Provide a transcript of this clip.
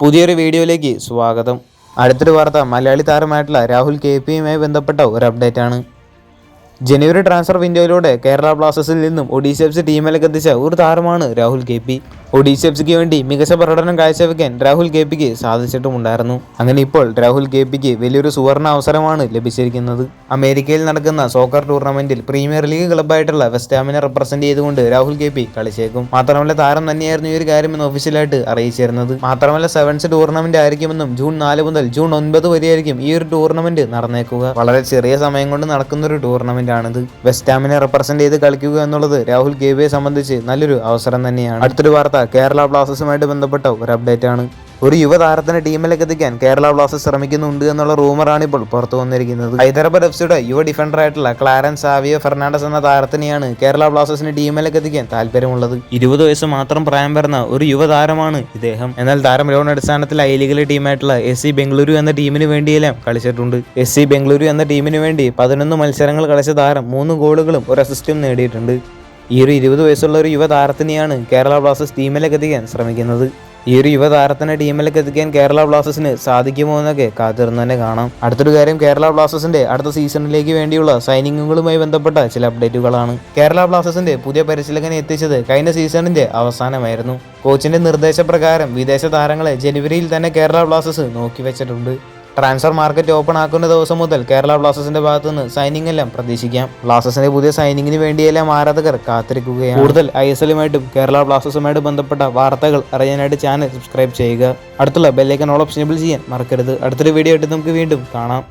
പുതിയൊരു വീഡിയോയിലേക്ക് സ്വാഗതം. അടുത്തൊരു വാർത്ത മലയാളി താരമായിട്ടുള്ള രാഹുൽ കെ പിയുമായി ബന്ധപ്പെട്ട ഒരു അപ്ഡേറ്റ് ആണ് ജനുവരി ട്രാൻസ്ഫർ വിൻഡോയിലൂടെ കേരള ബ്ലാസ്റ്റേഴ്സിൽ നിന്നും ഒഡീഷ എഫ് സി ടീമിലേക്ക് എത്തിച്ച ഒരു താരമാണ് Rahul K P Odisha F സിക്ക് വേണ്ടി മികച്ച പ്രകടനം കാഴ്ചവെക്കാൻ രാഹുൽ കെ പിക്ക് സാധിച്ചിട്ടുമുണ്ടായിരുന്നു. അങ്ങനെ ഇപ്പോൾ രാഹുൽ കെ പിക്ക് വലിയൊരു സുവർണ അവസരമാണ് ലഭിച്ചിരിക്കുന്നത്. അമേരിക്കയിൽ നടക്കുന്ന സോക്കർ ടൂർണമെന്റിൽ പ്രീമിയർ ലീഗ് ക്ലബ്ബായിട്ടുള്ള വെസ്റ്റാമിനെ റെപ്രസെന്റ് ചെയ്തുകൊണ്ട് രാഹുൽ കെ പി കളിച്ചേക്കും. മാത്രമല്ല താരം തന്നെയായിരുന്നു ഈ ഒരു കാര്യം എന്ന് ഒഫീഷ്യലായിട്ട് അറിയിച്ചിരുന്നത്. മാത്രമല്ല സെവൻസ് ടൂർണമെന്റ് ആയിരിക്കുമെന്നും ജൂൺ നാല് മുതൽ ജൂൺ ഒൻപത് വരെയായിരിക്കും ഈ ഒരു ടൂർണമെന്റ് നടന്നേക്കുക. വളരെ ചെറിയ സമയം കൊണ്ട് നടക്കുന്ന ഒരു ടൂർണമെന്റ് ആണിത് വെസ്റ്റാമിനെ റെപ്രസെന്റ് ചെയ്ത് കളിക്കുക എന്നുള്ളത് രാഹുൽ കെ പിയെ സംബന്ധിച്ച് നല്ലൊരു അവസരം തന്നെയാണ്. അടുത്തൊരു വാർത്ത കേരള ബ്ലാസ്റ്റേഴ്സുമായിട്ട് ബന്ധപ്പെട്ട? ഒരു അപ്ഡേറ്റ് ആണ്. ഒരു യുവതാരത്തിന്റെ ടീമിലേക്ക് എത്തിക്കാൻ കേരള ബ്ലാസ്റ്റേഴ്സ് ശ്രമിക്കുന്നുണ്ട് എന്നുള്ള റൂമറാണ് ഇപ്പോൾ പുറത്തു വന്നിരിക്കുന്നത്. ഹൈദരാബാദ് എഫ് സിയുടെ യുവ ഡിഫൻഡർ ആയിട്ടുള്ള ക്ലാരൻസ് സാവിയോ ഫെർണാണ്ടസ് എന്ന താരത്തിനെയാണ് കേരള ബ്ലാസ്റ്റേഴ്സിന് ടീമിലേക്ക് എത്തിക്കാൻ താല്പര്യമുള്ളത്. ഇരുപത് വയസ്സ് മാത്രം പ്രായം വരുന്ന ഒരു യുവതാരമാണ് ഇദ്ദേഹം. എന്നാൽ താരം ലോൺ അടിസ്ഥാനത്തിൽ ഐ ലീഗിലെ ടീമായിട്ടുള്ള എസ് സി ബംഗളൂരു എന്ന ടീമിന് വേണ്ടിയെല്ലാം കളിച്ചിട്ടുണ്ട്. എസ് സി ബംഗളൂരു എന്ന ടീമിന് വേണ്ടി പതിനൊന്ന് മത്സരങ്ങൾ കളിച്ച താരം മൂന്ന് ഗോളുകളും ഒരു അസിസ്റ്റും നേടിയിട്ടുണ്ട്. ഈ ഒരു ഇരുപത് വയസ്സുള്ള ഒരു യുവതാരത്തിനെയാണ് കേരള ബ്ലാസ്റ്റേഴ്സ് ടീമിലേക്ക് എത്തിക്കാൻ ശ്രമിക്കുന്നത്. ഈ ഒരു യുവതാരത്തിനെ ടീമിലേക്ക് എത്തിക്കാൻ കേരള ബ്ലാസ്റ്റേഴ്സിന് സാധിക്കുമോ എന്നൊക്കെ കാത്തിരുന്ന് തന്നെ കാണാം. അടുത്തൊരു കാര്യം കേരള ബ്ലാസ്റ്റേഴ്സിന്റെ അടുത്ത സീസണിലേക്ക് വേണ്ടിയുള്ള സൈനിങ്ങുകളുമായി ബന്ധപ്പെട്ട ചില അപ്ഡേറ്റുകളാണ്. കേരള ബ്ലാസ്റ്റേഴ്സിന്റെ പുതിയ പരിശീലകനെ എത്തിച്ചത് കഴിഞ്ഞ സീസണിന്റെ അവസാനമായിരുന്നു. കോച്ചിന്റെ നിർദ്ദേശപ്രകാരം വിദേശ താരങ്ങളെ ജനുവരിയിൽ തന്നെ കേരള ബ്ലാസ്റ്റേഴ്സ് നോക്കി വെച്ചിട്ടുണ്ട് ട്രാൻസ്ഫർ മാർക്കറ്റ് ഓപ്പൺ ആക്കുന്ന ദിവസം മുതൽ കേരള ബ്ലാസ്റ്റേഴ്സിന്റെ ഭാഗത്തു നിന്ന് സൈനിങ് എല്ലാം പ്രതീക്ഷിക്കാം. ബ്ലാസ്റ്റേഴ്സിന്റെ പുതിയ സൈനിങ്ങിന് വേണ്ടിയെല്ലാം ആരാധകർ കാത്തിരിക്കുകയാണ്. കൂടുതൽ ഐ എസ് എല്ലുമായിട്ടും കേരള ബ്ലാസ്റ്റേഴ്സുമായിട്ട് ബന്ധപ്പെട്ട വാർത്തകൾ അറിയാനായിട്ട് ചാനൽ സബ്സ്ക്രൈബ് ചെയ്യുക. അടുത്തുള്ള ബെല്ലൈക്കൺ ഓൾ ഓപ്ഷൻ ചെയ്യാൻ മറക്കരുത്. അടുത്തൊരു വീഡിയോ ആയിട്ട് നമുക്ക് വീണ്ടും കാണാം.